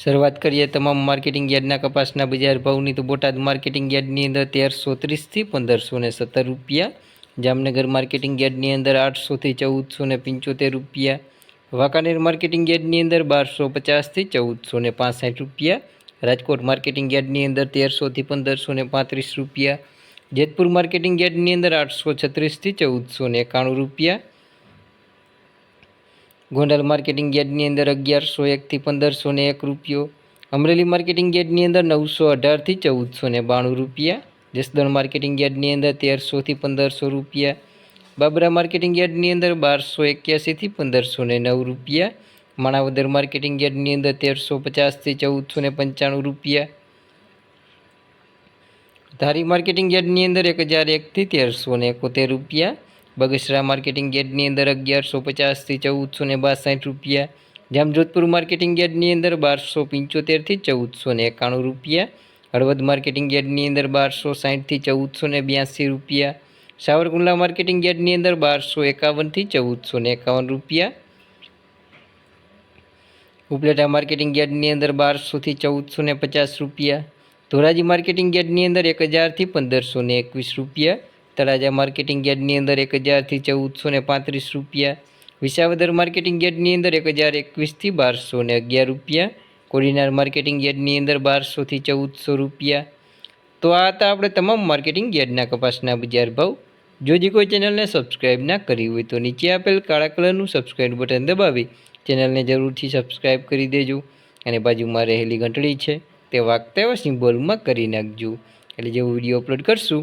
શરૂઆત કરીએ તમામ માર્કેટિંગ યાર્ડના કપાસના બજાર ભાવની, તો બોટાદ માર્કેટિંગ યાર્ડની અંદર તેરસો ત્રીસથી પંદરસો ને સત્તર રૂપિયા. જામનગર માર્કેટિંગ યાર્ડની અંદર આઠસોથી ચૌદસો ને પંચોતેર રૂપિયા. વાંકાનેર માર્કેટિંગ યાર્ડની અંદર બારસો પચાસથી ચૌદસો ને પાસઠ રૂપિયા. રાજકોટ માર્કેટિંગ યાર્ડની અંદર તેરસોથી પંદરસો ને પાંત્રીસ રૂપિયા. જેતપુર માર્કેટિંગ યાર્ડની અંદર આઠસો છત્રીસથી ચૌદસો ને એકાણું રૂપિયા. ગોંડલ માર્કેટિંગ યાર્ડની અંદર અગિયારસો એકથી પંદરસો ને એક રૂપિયો, અમરેલી માર્કેટિંગ યાર્ડની અંદર નવસો અઢારથી ચૌદસો ને બાણું રૂપિયા, જસદણ માર્કેટિંગ યાર્ડની અંદર તેરસોથી પંદરસો રૂપિયા, બાબરા માર્કેટિંગ યાર્ડની અંદર બારસો એક્યાસીથી પંદરસો ને નવ રૂપિયા, માણાવદર માર્કેટિંગ યાર્ડની અંદર તેરસો પચાસથી ચૌદસો ને પંચાણું રૂપિયા. ધારી માર્કેટિંગ યાર્ડની અંદર એક હજાર એકથી તેરસો ને એકોતેર રૂપિયા બગસરા માર્કેટિંગ યાર્ડની અંદર અગિયારસો પચાસથી ચૌદસો ને બાસઠ રૂપિયા. જામજોધપુર માર્કેટિંગ યાર્ડની અંદર બારસો પંચોતેરથી ચૌદસો ને એકાણું રૂપિયા. હળવદ માર્કેટિંગ યાર્ડની અંદર બારસો સાઠથી ચૌદસો ને બ્યાસી રૂપિયા. સાવરકુંડલા માર્કેટિંગ યાર્ડની અંદર બારસો એકાવનથી ચૌદસો ને એકાવન રૂપિયા. ઉપલેટા માર્કેટિંગ યાર્ડની અંદર બારસોથી ચૌદસો ને પચાસ રૂપિયા. ધોરાજી માર્કેટિંગ યાર્ડની અંદર એક હજારથી પંદરસો ને એકવીસ રૂપિયા. તળાજા માર્કેટિંગ યાર્ડની અંદર એક હજારથી ચૌદસો ને પાંત્રીસ રૂપિયા, વિસાવદર માર્કેટિંગ યાર્ડની અંદર એક હજાર એકવીસથી બારસો ને અગિયાર રૂપિયા, કોડીનાર માર્કેટિંગ યાર્ડની અંદર બારસોથી ચૌદસો રૂપિયા. તો આ હતા આપણે તમામ માર્કેટિંગ યાર્ડના કપાસના બજાર ભાવ. જો જે કોઈ ચેનલને સબસ્ક્રાઇબ ના કરી હોય તો નીચે આપેલ કાળા કલરનું સબસ્ક્રાઇબ બટન દબાવી ચેનલને જરૂરથી સબસ્ક્રાઇબ કરી દેજો. અને બાજુમાં રહેલી ઘંટડી છે તે વાગતા એવા સિમ્બોલમાં કરી નાખજો. એટલે જેવો વીડિયો અપલોડ કરશું